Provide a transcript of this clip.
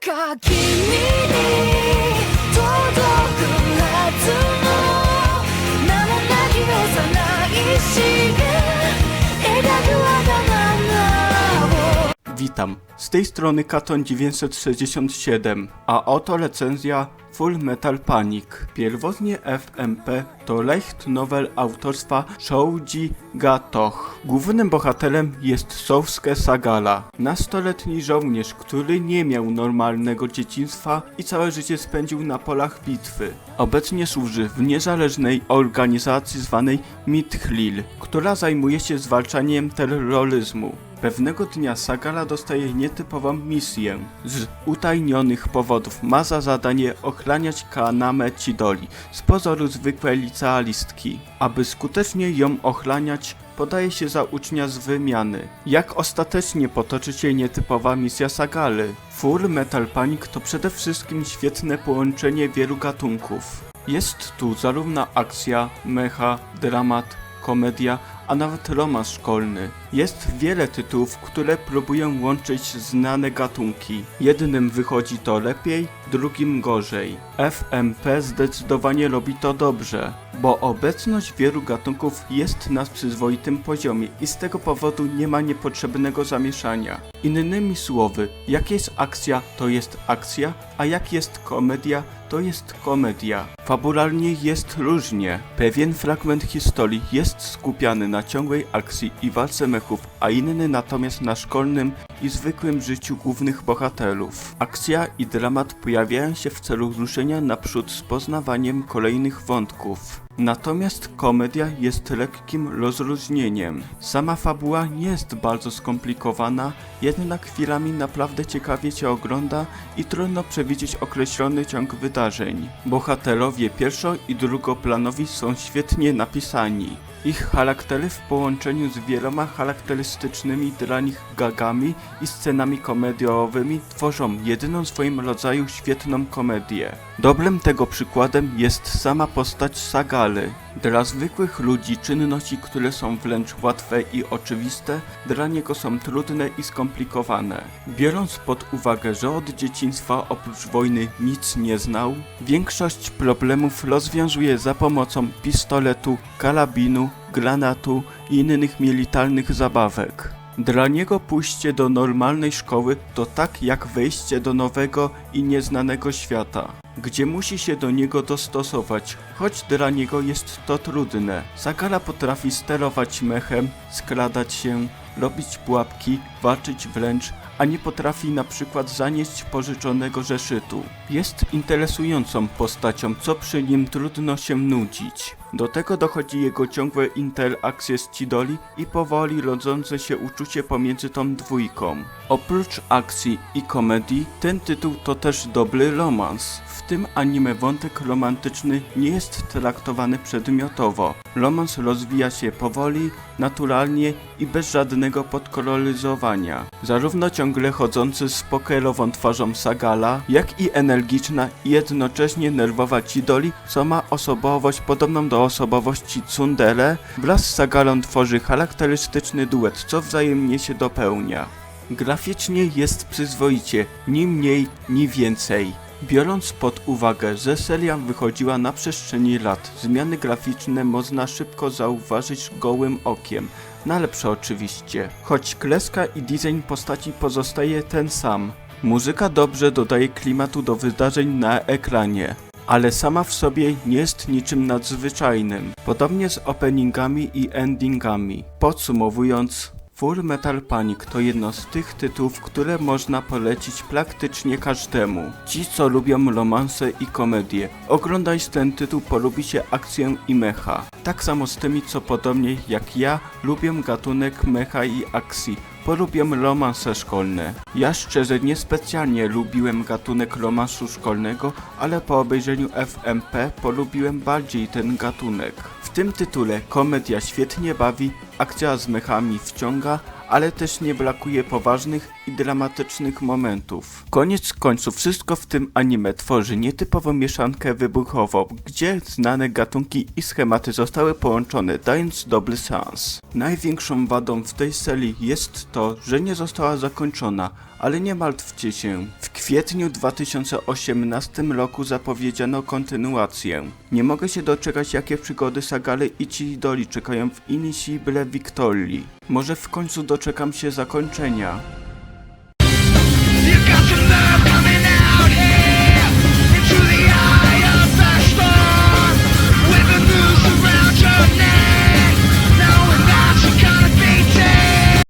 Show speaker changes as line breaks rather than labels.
か君に届くはずの名もなき幼い詩が描くわがままを
Witam, z tej strony Katon 967, a oto recenzja Full Metal Panic. Pierwotnie FMP to light novel autorstwa Shouji Gatoh. Głównym bohaterem jest Sousuke Sagala, nastoletni żołnierz, który nie miał normalnego dzieciństwa i całe życie spędził na polach bitwy. Obecnie służy w niezależnej organizacji zwanej Mithlil, która zajmuje się zwalczaniem terroryzmu. Pewnego dnia Sagala dostaje nietypową misję. Z utajnionych powodów ma za zadanie ochraniać Kaname Chidori, z pozoru zwykłe licealistki. Aby skutecznie ją ochraniać, podaje się za ucznia z wymiany. Jak ostatecznie potoczy się nietypowa misja Sagaly? Full Metal Panic to przede wszystkim świetne połączenie wielu gatunków. Jest tu zarówno akcja, mecha, dramat, komedia, a nawet romans szkolny. Jest wiele tytułów, które próbują łączyć znane gatunki. Jednym wychodzi to lepiej, drugim gorzej. FMP zdecydowanie robi to dobrze, bo obecność wielu gatunków jest na przyzwoitym poziomie i z tego powodu nie ma niepotrzebnego zamieszania. Innymi słowy, jak jest akcja, to jest akcja, a jak jest komedia, to jest komedia. Fabularnie jest różnie. Pewien fragment historii jest skupiany na ciągłej akcji i walce mechów, a inny natomiast na szkolnym i zwykłym życiu głównych bohaterów. Akcja i dramat pojawiają się w celu ruszenia naprzód z poznawaniem kolejnych wątków. Natomiast komedia jest lekkim rozluźnieniem. Sama fabuła nie jest bardzo skomplikowana, jednak chwilami naprawdę ciekawie cię ogląda i trudno przewidzieć określony ciąg wydarzeń. Bohaterowie pierwszo- i drugoplanowi są świetnie napisani. Ich charaktery w połączeniu z wieloma charakterystycznymi dla nich gagami i scenami komediowymi tworzą jedyną w swoim rodzaju świetną komedię. Dobrym tego przykładem jest sama postać Sagaly. Dla zwykłych ludzi czynności, które są wręcz łatwe i oczywiste, dla niego są trudne i skomplikowane. Biorąc pod uwagę, że od dzieciństwa oprócz wojny nic nie znał, większość problemów rozwiązuje za pomocą pistoletu, karabinu, granatu i innych militarnych zabawek. Dla niego pójście do normalnej szkoły to tak jak wejście do nowego i nieznanego świata, gdzie musi się do niego dostosować, choć dla niego jest to trudne. Sagara potrafi sterować mechem, skradać się, robić pułapki, walczyć wręcz, a nie potrafi na przykład zanieść pożyczonego zeszytu. Jest interesującą postacią, co przy nim trudno się nudzić. Do tego dochodzi jego ciągłe interakcje z Chidori i powoli rodzące się uczucie pomiędzy tą dwójką. Oprócz akcji i komedii, ten tytuł to też dobry romans. W tym anime wątek romantyczny nie jest traktowany przedmiotowo. Romans rozwija się powoli, naturalnie i bez żadnego podkoloryzowania. Zarówno ciągle chodzący z pokerową twarzą Sagala, jak i energiczna i jednocześnie nerwowa Chidori, co ma osobowość podobną do osobowości Tsundere, wraz z Sagalą tworzy charakterystyczny duet, co wzajemnie się dopełnia. Graficznie jest przyzwoicie, ni mniej, ni więcej. Biorąc pod uwagę, że seria wychodziła na przestrzeni lat, zmiany graficzne można szybko zauważyć gołym okiem, na lepsze oczywiście, choć kreska i design postaci pozostaje ten sam. Muzyka dobrze dodaje klimatu do wydarzeń na ekranie, ale sama w sobie nie jest niczym nadzwyczajnym, podobnie z openingami i endingami. Podsumowując, Full Metal Panic to jedno z tych tytułów, które można polecić praktycznie każdemu. Ci, co lubią romanse i komedie, oglądając ten tytuł polubicie akcję i mecha. Tak samo z tymi, co podobnie jak ja, lubią gatunek mecha i akcji. Polubią romanse szkolne. Ja szczerze niespecjalnie lubiłem gatunek romansu szkolnego, ale po obejrzeniu FMP polubiłem bardziej ten gatunek. W tym tytule komedia świetnie bawi, akcja z mechami wciąga, ale też nie brakuje poważnych i dramatycznych momentów. Koniec końców wszystko w tym anime tworzy nietypową mieszankę wybuchową, gdzie znane gatunki i schematy zostały połączone, dając dobry sens. Największą wadą w tej serii jest to, że nie została zakończona, ale nie martwcie się. W kwietniu 2018 roku zapowiedziano kontynuację. Nie mogę się doczekać, jakie przygody Sagary i Chidori czekają w Inisible Victorii. Może w końcu doczekam się zakończenia.
Got to